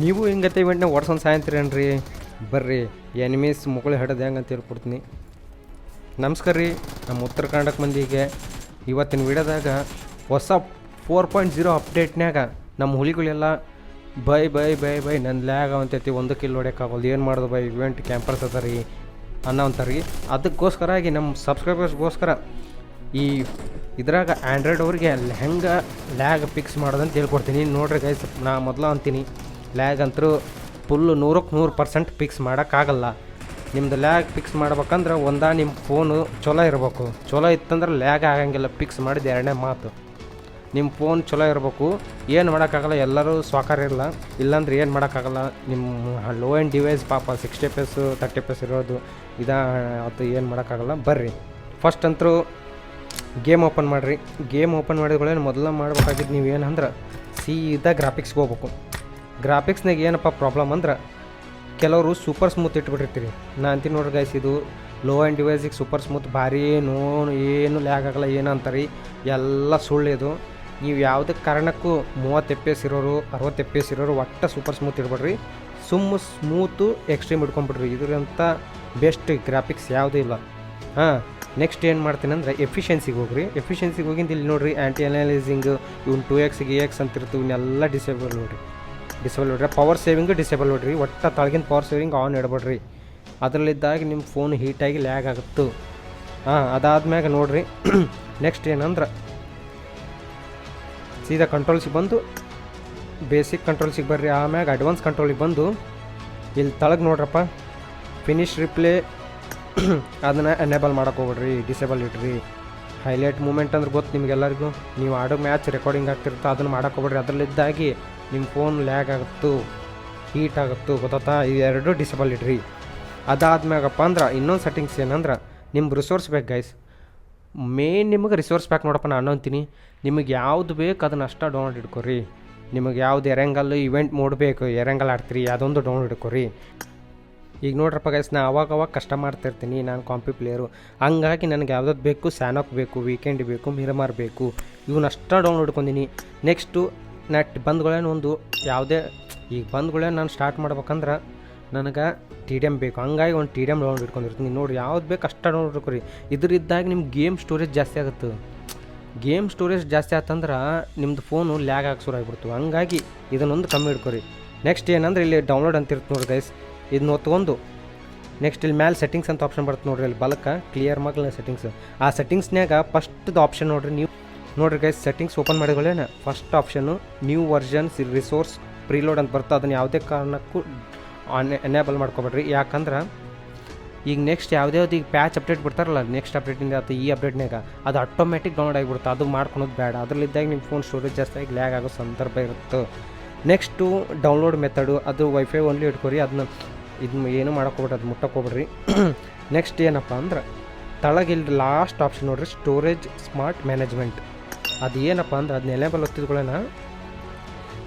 ನೀವು ಹಿಂಗತ್ತೆ ಇವೆಂಟ್ನ ಓಡ್ಸೊಂದು ಸಾಯಂತ್ರೇನ್ರಿ ಬರ್ರಿ ಎನಿಮೀಸ್ ಮುಗಳು ಹಿಡೋದು ಹೆಂಗೆ ಅಂತ ಹೇಳ್ಕೊಡ್ತೀನಿ. ನಮಸ್ಕಾರ ರೀ, ನಮ್ಮ ಉತ್ತರ ಕರ್ನಾಟಕ ಮಂದಿಗೆ. ಇವತ್ತಿನ ವಿಡಿಯೋದಾಗ ಹೊಸ ಫೋರ್ ಪಾಯಿಂಟ್ ಜೀರೋ ಅಪ್ಡೇಟ್ನಾಗ ನಮ್ಮ ಹುಲಿಗಳೆಲ್ಲ ಬೈ ಬೈ ಬೈ ಬೈ ನನ್ನ ಲ್ಯಾಗ್ ಅಂತೈತಿ, ಒಂದು ಕಿಲ್ ಹೊಡ್ಯೋಕ್ಕಾಗೋದು ಏನು ಮಾಡೋದು ಬೈ ಇವೆಂಟ್ ಕ್ಯಾಂಪರ್ಸ್ ಅದ ರೀ ಅನ್ನೋ ರೀ. ಅದಕ್ಕೋಸ್ಕರ ಆಗಿ ನಮ್ಮ ಸಬ್ಸ್ಕ್ರೈಬರ್ಸ್ಗೋಸ್ಕರ ಈ ಇದ್ರಾಗ ಆ್ಯಂಡ್ರಾಯ್ಡ್ ಅವ್ರಿಗೆ ಹೆಂಗೆ ಲ್ಯಾಗ್ ಫಿಕ್ಸ್ ಮಾಡೋದಂತ ಹೇಳ್ಕೊಡ್ತೀನಿ. ನೋಡ್ರಿ ಗೈಸ್ ನಾ ಮೊದಲು ಅಂತೀನಿ. ಲ್ಯಾಗ್ ಅಂತರೂ ಫುಲ್ಲು ನೂರಕ್ಕೆ ನೂರು ಪರ್ಸೆಂಟ್ ಫಿಕ್ಸ್ ಮಾಡೋಕ್ಕಾಗಲ್ಲ. ನಿಮ್ಮದು ಲ್ಯಾಗ್ ಫಿಕ್ಸ್ ಮಾಡ್ಬೇಕಂದ್ರೆ ಒಂದ ನಿಮ್ಮ ಫೋನು ಚಲೋ ಇರಬೇಕು. ಚಲೋ ಇತ್ತಂದ್ರೆ ಲ್ಯಾಗ್ ಆಗಂಗಿಲ್ಲ ಫಿಕ್ಸ್ ಮಾಡಿದ ಎರಡನೇ ಮಾತು. ನಿಮ್ಮ ಫೋನ್ ಚಲೋ ಇರಬೇಕು, ಏನು ಮಾಡೋಕ್ಕಾಗಲ್ಲ, ಎಲ್ಲರೂ ಸ್ವಾಕಾರ ಇರಲ್ಲ ಇಲ್ಲಾಂದ್ರೆ ಏನು ಮಾಡೋಕ್ಕಾಗಲ್ಲ ನಿಮ್ಮ ಲೋ ಆ್ಯಂಡ್ ಡಿವೈಸ್ ಪಾಪ ಸಿಕ್ಸ್ಟಿ ಎಸ್ ತರ್ಟಿ ಪೇಸ್ ಇರೋದು, ಇದಾ, ಅದು ಏನು ಮಾಡೋಕ್ಕಾಗಲ್ಲ, ಬರ್ರಿ. ಫಸ್ಟ್ ಅಂತರೂ ಗೇಮ್ ಓಪನ್ ಮಾಡಿರಿ. ಗೇಮ್ ಓಪನ್ ಮಾಡಿದ್ಗಳೇನು ಮೊದಲು ಮಾಡ್ಬೇಕಾಗಿದ್ದು ನೀವು ಏನಂದ್ರೆ ಸೀದಾ ಗ್ರಾಫಿಕ್ಸ್ಗೆ ಹೋಗ್ಬೇಕು. ಗ್ರಾಫಿಕ್ಸ್ನಾಗ ಏನಪ್ಪ ಪ್ರಾಬ್ಲಮ್ ಅಂದ್ರೆ ಕೆಲವರು ಸೂಪರ್ ಸ್ಮೂತ್ ಇಟ್ಬಿಟ್ಟಿರ್ತೀರಿ. ನಾ ಅಂತೀನಿ ನೋಡ್ರಿ ಗೈಸ್ ಇದು ಲೋ ಆ್ಯಂಡ್ ಡಿವೈಸಿಗೆ ಸೂಪರ್ ಸ್ಮೂತ್ ಭಾರಿ ನೋ ಏನು ಲ್ಯಾಗ್ ಆಗಲ್ಲ, ಏನು ಅಂತಾರೆ, ಎಲ್ಲ ಸುಳ್ಳು ಇದು. ನೀವು ಯಾವುದೇ ಕಾರಣಕ್ಕೂ ಮೂವತ್ತು ಎಫ್ ಎಸ್ ಇರೋರು, ಅರವತ್ತು ಎಫ್ ಎಸ್ ಇರೋರು ಒಟ್ಟು ಸೂಪರ್ ಸ್ಮೂತ್ ಇಡ್ಬೇಡ್ರಿ ಸುಮ್ಮ ಸ್ಮೂತು ಎಕ್ಸ್ಟ್ರೀಮ್ ಇಟ್ಕೊಂಬಿಡ್ರಿ ಇದರಂಥ ಬೆಸ್ಟ್ ಗ್ರಾಫಿಕ್ಸ್ ಯಾವುದೂ ಇಲ್ಲ. ಹಾಂ ನೆಕ್ಸ್ಟ್ ಏನು ಮಾಡ್ತೀನಿ ಅಂದರೆ ಎಫಿಷಿಯನ್ಸಿಗೆ ಹೋಗ್ರಿ. ಎಫಿಷಿಯನ್ಸಿಗೆ ಹೋಗಿಂದ ಇಲ್ಲಿ ನೋಡ್ರಿ ಆ್ಯಂಟಿ ಅನಲೈಸಿಂಗ್ ಇವ್ನು ಟು ಎಕ್ಸ್ಗೆ ಎಕ್ಸ್ ಅಂತ ಇರ್ತೀವಿ ಇವನ್ನೆಲ್ಲ ಡಿಸೇಬಲ್ ನೋಡ್ರಿ ಡಿಸೇಬಲ್ ಬಿಡ್ರಿ ಪವರ್ ಸೇವಿಂಗ್ ಡಿಸೇಬಲ್ ಬಿಡ್ರಿ ಒಟ್ಟು ತಳಗಿನ ಪವರ್ ಸೇವಿಂಗ್ ಆನ್ ಇಡಬೇಡ್ರಿ. ಅದರಲ್ಲಿದ್ದಾಗ ನಿಮ್ಮ ಫೋನ್ ಹೀಟಾಗಿ ಲ್ಯಾಗ್ ಆಗುತ್ತೆ. ಹಾಂ, ಅದಾದ್ಮ್ಯಾಗ ನೋಡ್ರಿ. ನೆಕ್ಸ್ಟ್ ಏನಂದ್ರೆ, ಸೀದಾ ಕಂಟ್ರೋಲ್ಸಿಗೆ ಬಂದು ಬೇಸಿಕ್ ಕಂಟ್ರೋಲ್ಸಿಗೆ ಬರ್ರಿ. ಆಮ್ಯಾಗ ಅಡ್ವಾನ್ಸ್ ಕಂಟ್ರೋಲಿಗೆ ಬಂದು ಇಲ್ಲಿ ತಳಗೆ ನೋಡ್ರಪ್ಪ. ಫಿನಿಶ್ ರಿಪ್ಲೇ ಅದನ್ನು ಎನೇಬಲ್ ಮಾಡೋಕೆ ಹೋಗ್ಬೇಡ್ರಿ. ಡಿಸೇಬಲ್ ಇಡ್ರಿ. ಹೈಲೈಟ್ ಮೂಮೆಂಟ್ ಅಂದ್ರೆ ಗೊತ್ತು ನಿಮಗೆಲ್ಲರಿಗೂ. ನೀವು ಆಡೋ ಮ್ಯಾಚ್ ರೆಕಾರ್ಡಿಂಗ್ ಆಗ್ತಿರ್ತ ಅದನ್ನು ಮಾಡಕ್ಕೆ ಹೋಗ್ಬೇಡ್ರಿ. ಅದರಲ್ಲಿದ್ದಾಗಿ ನಿಮ್ಮ ಫೋನ್ ಲ್ಯಾಗ್ ಆಗುತ್ತು, ಹೀಟ್ ಆಗುತ್ತು ಗೊತ್ತಾ ಇವೆರಡು ಡಿಸೇಬಲ್ ಇಡ್ರಿ. ಅದಾದ್ಮ್ಯಾಗಪ್ಪ ಅಂದ್ರೆ ಇನ್ನೊಂದು ಸೆಟ್ಟಿಂಗ್ಸ್ ಏನಂದ್ರೆ ನಿಮ್ಗೆ ರಿಸೋರ್ಸ್ ಬೇಕು ಗೈಸ್ ಮೇನ್ ನಿಮಗೆ ರಿಸೋರ್ಸ್ ಪ್ಯಾಕ್ ನೋಡಪ್ಪ ನಾನು ಅಂತೀನಿ ನಿಮಗೆ ಯಾವ್ದು ಬೇಕು ಅದನ್ನ ಅಷ್ಟ ಡೌನ್ಲೋಡ್ ಇಡ್ಕೊರಿ ನಿಮಗೆ ಯಾವ್ದು ಎರಂಗಲ್ ಇವೆಂಟ್ ಮೋಡ್ ಬೇಕು ಎರಂಗಲ್ ಆಡ್ತೀರಿ, ಅದೊಂದು ಡೌನ್ಲೋಡ್ ಇಟ್ಕೊರಿ. ಈಗ ನೋಡ್ರಪ್ಪ ಗೈಸ್ ನಾ ಅವಾಗ ಅವಾಗ ಕಷ್ಟ ಮಾಡ್ತಿರ್ತೀನಿ ನಾನು ಕಾಂಪಿ ಪ್ಲೇಯರು ಹಂಗಾಗಿ ನನಗೆ ಯಾವ್ದಾದ್ರು ಬೇಕು ಸ್ಯಾನಕ್ ಬೇಕು ವೀಕೆಂಡ್ ಬೇಕು ಮಿರಮಾರ್ ಬೇಕು. ಇವನ್ನಷ್ಟ ಡೌನ್ಲೋಡ್ ಇಟ್ಕೊಂಡಿನಿ ನೆಕ್ಸ್ಟು ನೆಟ್ ಬಂದ್ಗಳೇನು ಒಂದು ಯಾವುದೇ, ಈಗ ಬಂದ್ಗಳೇ ನಾನು ಸ್ಟಾರ್ಟ್ ಮಾಡ್ಬೇಕಂದ್ರೆ ನನಗೆ ಟಿ ಡಿ ಎಂ ಬೇಕು. ಹಂಗಾಗಿ ಒಂದು ಟಿ ಡಿ ಎಂ ಡೌನ್ಲೋಡ್ ಇಟ್ಕೊಂಡಿರ್ತೀನಿ. ನೋಡಿ ಯಾವ್ದು ಬೇಕು ಅಷ್ಟ ಡೌನ್ಲೋಡ್ ಇಟ್ಕೊರಿ ಇದ್ರಿದ್ದಾಗ ನಿಮ್ಮ ಗೇಮ್ ಸ್ಟೋರೇಜ್ ಜಾಸ್ತಿ ಆಗುತ್ತೆ. ಗೇಮ್ ಸ್ಟೋರೇಜ್ ಜಾಸ್ತಿ ಆತಂದ್ರೆ ನಿಮ್ಮದು ಫೋನು ಲ್ಯಾಗ್ ಆಗಿ ಶುರು ಆಗಿಬಿಡ್ತು. ಹಂಗಾಗಿ ಇದನ್ನೊಂದು ಕಮ್ಮಿ ಇಟ್ಕೊರಿ. ನೆಕ್ಸ್ಟ್ ಏನಂದ್ರೆ ಇಲ್ಲಿ ಡೌನ್ಲೋಡ್ ಅಂತ ಇರುತ್ತೆ ನೋಡಿ ಗೈಸ್ ಇದನ್ನ ಒತ್ಕೊಂಡು ನೆಕ್ಸ್ಟ್ ಇಲ್ಲಿ ಮ್ಯಾಲೆ ಸೆಟ್ಟಿಂಗ್ಸ್ ಅಂತ ಆಪ್ಷನ್ ಬರುತ್ತೆ ನೋಡ್ರಿ ಇಲ್ಲಿ ಬಲಕ ಕ್ಲಿಯರ್ ಮಗ್ಲ ಸೆಟ್ಟಿಂಗ್ಸ್ ಆ ಸೆಟ್ಟಿಂಗ್ಸ್ನ್ಯಾಗ ಫಸ್ಟ್ದು ಆಪ್ಷನ್ ನೋಡ್ರಿ ನೀವು. ನೋಡ್ರಿ ಗೈಸ್ ಸೆಟ್ಟಿಂಗ್ಸ್ ಓಪನ್ ಮಾಡಿಕೊಳ್ಳೇನ? First option new versions resource preload ಅಂತ ಬರ್ತದೆ ಅದನ್ನು ಯಾವುದೇ ಕಾರಣಕ್ಕೂ ಆನ್ ಎನೇಬಲ್ ಮಾಡ್ಕೊಬೇಡ್ರಿ. ಯಾಕಂದ್ರೆ ಈಗ ನೆಕ್ಸ್ಟ್ ಯಾವುದೇ ಈಗ ಪ್ಯಾಚ್ ಅಪ್ಡೇಟ್ ಬಿಡ್ತಾರಲ್ಲ ನೆಕ್ಸ್ಟ್ ಅಪ್ಡೇಟಿಂದ ಅಥವಾ ಈ ಅಪ್ಡೇಟ್ನಾಗ ಅದು ಆಟೋಮೆಟಿಕ್ ಡೌನ್ಲೋಡ್ ಆಗಿಬಿಡುತ್ತೆ. ಅದು ಮಾಡ್ಕೊಳೋದು ಬೇಡ. ಅದರಲ್ಲಿದ್ದಾಗ ನಿಮ್ಮ ಫೋನ್ ಸ್ಟೋರೇಜ್ ಜಾಸ್ತಿ ಆಗಿ ಲ್ಯಾಗ್ ಆಗೋ ಸಂದರ್ಭ ಇರುತ್ತೆ. ನೆಕ್ಸ್ಟು ಡೌನ್ಲೋಡ್ ಮೆಥಡು ಅದು ವೈಫೈ ಓನ್ಲಿ ಇಟ್ಕೊರಿ. ಅದನ್ನ ಇದನ್ನ ಏನು ಮಾಡೋಕ್ಕೋಗ್ಬಿಡ್ರಿ ಅದು ಮುಟ್ಟಕ್ಕೋಗ್ಬಿಡ್ರಿ ನೆಕ್ಸ್ಟ್ ಏನಪ್ಪ ಅಂದ್ರೆ ತಳಗಿಲ್ಲಿ ಲಾಸ್ಟ್ ಆಪ್ಷನ್ ನೋಡ್ರಿ ಸ್ಟೋರೇಜ್ ಸ್ಮಾರ್ಟ್ ಮ್ಯಾನೇಜ್ಮೆಂಟ್ ಅದು ಏನಪ್ಪ ಅಂದ್ರೆ ಅದನ್ನ ಎಲೆಬಲ್ ಒತ್ತಿದ್ಕೊಳ್ಳೋಣ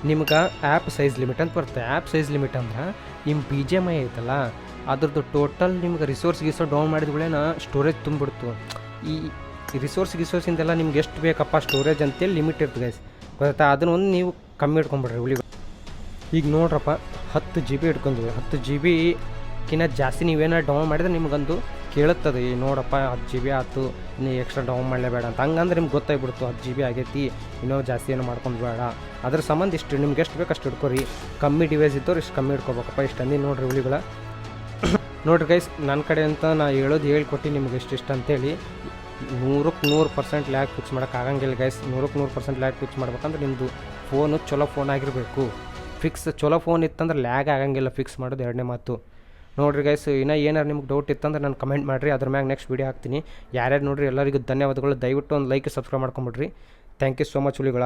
ನಿಮ್ಗೆ ಆ್ಯಪ್ ಸೈಜ್ ಲಿಮಿಟ್ ಅಂತ ಬರುತ್ತೆ. ಆ್ಯಪ್ ಸೈಜ್ ಲಿಮಿಟ್ ಅಂದ್ರೆ ನಿಮ್ಮ ಬಿ ಜಿ ಎಂ ಐ ಐತಲ್ಲ, ಅದ್ರದ್ದು ಟೋಟಲ್ ನಿಮ್ಗೆ ರಿಸೋರ್ಸ್ ಗಿಸೋ ಡೌನ್ ಮಾಡಿದ್ಗಳೇನ ಸ್ಟೋರೇಜ್ ತುಂಬಿಡ್ತು ಈ ರಿಸೋರ್ಸ್ ಗಿಸೋರ್ಸಿಂದೆಲ್ಲ ನಿಮ್ಗೆ ಎಷ್ಟು ಬೇಕಪ್ಪ ಸ್ಟೋರೇಜ್ ಅಂತೇಳಿ ಲಿಮಿಟ್ ಇರ್ತದೆ ಗೈಸ್ ಗೊತ್ತಾ ಅದನ್ನ ಒಂದು ನೀವು ಕಮ್ಮಿ ಇಟ್ಕೊಂಬಿಡ್ರಿ ಉಳಿ ಈಗ ನೋಡ್ರಪ್ಪ ಹತ್ತು ಜಿ ಬಿ ಇಟ್ಕೊಂಡ್ವಿ ಹತ್ತು ಜಿ ಬಿಕಿನ್ನ ಜಾಸ್ತಿ ನೀವೇನೋ ಡೌನ್ ಮಾಡಿದ್ರೆ ನಿಮ್ಗೊಂದು ಕೇಳುತ್ತದೆ ಈ ನೋಡಪ್ಪ ಹತ್ತು ಜಿ ಬಿ ಆಯ್ತು ನೀ ಎಕ್ಸ್ಟ್ರಾ ಡೌನ್ ಮಾಡಲೇಬೇಡ ಅಂತ. ಹಂಗಂದ್ರೆ ನಿಮ್ಗೆ ಗೊತ್ತಾಗ್ಬಿಡ್ತು, ಹತ್ತು ಜಿ ಬಿ ಆಗೈತಿ, ಇನ್ನೂ ಜಾಸ್ತಿ ಏನು ಮಾಡ್ಕೊಂಡು ಬೇಡ. ಅದ್ರ ಸಂಬಂಧ ಇಷ್ಟು, ನಿಮ್ಗೆ ಎಷ್ಟು ಬೇಕು ಅಷ್ಟು ಇಟ್ಕೊರಿ ಕಮ್ಮಿ ಡಿವೈಸ್ ಇದ್ದವ್ರು ಇಷ್ಟು ಕಮ್ಮಿ ಇಟ್ಕೋಬೇಕಪ್ಪ ಇಷ್ಟು ಅಂದಿ ನೋಡ್ರಿ ಹುಲಿಗಳ. ನೋಡ್ರಿ ಗೈಸ್ ನನ್ನ ಕಡೆ ಅಂತ ನಾ ಹೇಳೋದು ಹೇಳ್ಕೊಟ್ಟು ನಿಮ್ಗೆ ಇಷ್ಟು ಇಷ್ಟ ಅಂತೇಳಿ. ನೂರಕ್ಕೆ ನೂರು ಪರ್ಸೆಂಟ್ ಲ್ಯಾಕ್ ಫಿಕ್ಸ್ ಮಾಡೋಕ್ಕಾಗಂಗಿಲ್ಲ ಗೈಸ್ ನೂರಕ್ಕೆ ನೂರು ಪರ್ಸೆಂಟ್ ಲ್ಯಾಕ್ ಫಿಕ್ಸ್ ಮಾಡ್ಬೇಕಂದ್ರೆ ನಿಮ್ಮದು ಫೋನು ಚಲೋ ಫೋನ್ ಆಗಿರಬೇಕು. ಫಿಕ್ಸ್ ಚಲೋ ಫೋನ್ ಇತ್ತಂದ್ರೆ ಲ್ಯಾಗ್ ಆಗಂಗಿಲ್ಲ ಫಿಕ್ಸ್ ಮಾಡೋದು ಎರಡನೇ ಮಾತು. ನೋಡ್ರಿ ಗೈಸ್ ಇನ್ನೂ ಏನಾರು ನಿಮ್ಗೆ ಡೌಟ್ ಇತ್ತಂದ್ರೆ ನಾನು ಕಮೆಂಟ್ ಮಾಡಿರಿ, ಅದ್ರ ಮ್ಯಾಗ ನೆಕ್ಸ್ಟ್ ವೀಡಿಯೋ ಹಾಕ್ತೀನಿ. ಯಾರ್ಯಾರು ನೋಡ್ರಿ, ಎಲ್ಲರಿಗೂ ಧನ್ಯವಾದಗಳು. ದಯವಿಟ್ಟು ಒಂದು ಲೈಕ್ ಸಬ್ಸ್ಕ್ರೈಬ್ ಮಾಡ್ಕೊಂಬಿಡ್ರಿ. ಥ್ಯಾಂಕ್ ಯು ಸೋ ಮಚ್ ಹುಲಿಗಳ.